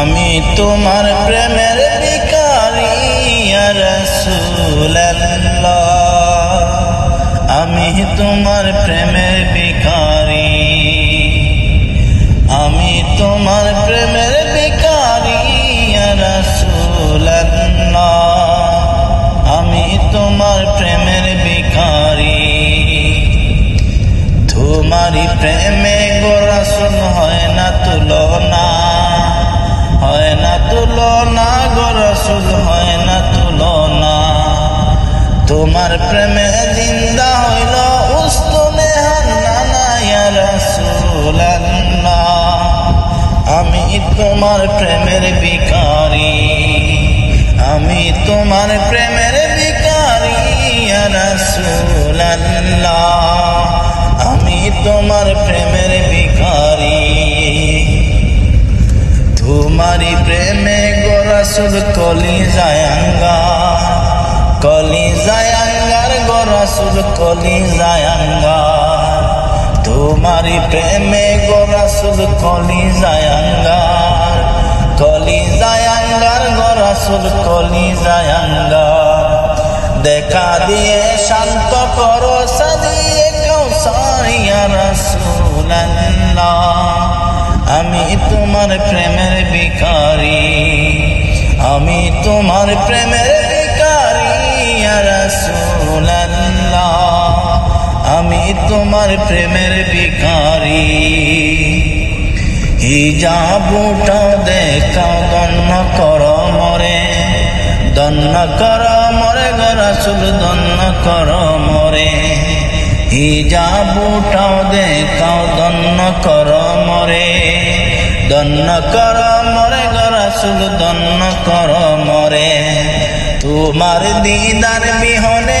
আমি তোমার প্রেমের আমি তোমার প্রেমের ভিখারি। আমি তোমার প্রেমের ইয়া রাসূলুল্লাহ। আমি তোমার প্রেমের ভিখারি। তোমারি প্রেমে গোরাসুল হয় না তুলনা তোমার প্রেমে জিন্দা হইল আমি তোমার প্রেমের ভিখারি, আমি তোমার প্রেমের রাসূলুল্লাহ। আমি তোমার প্রেমের ভিখারি। তোমারি প্রেমে গোরাসুল কলি জায়াঙ্গা কলি গোরাসুল কলি জায়াঙ্গা তোমারি প্রেমে গোরাসুল কলি জায়াঙ্গার কলি জায়াঙ্গার গোরাসুল কলি জায়াঙ্গার দেখা দিয়ে শান্ত করো সাদিয়ে কৌসারিয়া রাসূলুল্লাহ। আমি তোমার প্রেমের ভিখারি, আমি তোমার প্রেমের ইয়া রাসূলুল্লাহ। আমি তোমার প্রেমের ভিখারি। হিজাবুটা দেখাও দন্ন কর মরে। দন্ন কর মরে গরাসুল দন্ন কর মরে। হিজাবুটাও দেখাও দন্ন কর মরে। দন্ন কর মরে গরাসুল দন্ন কর মরে। তোমার দিদার বিহনে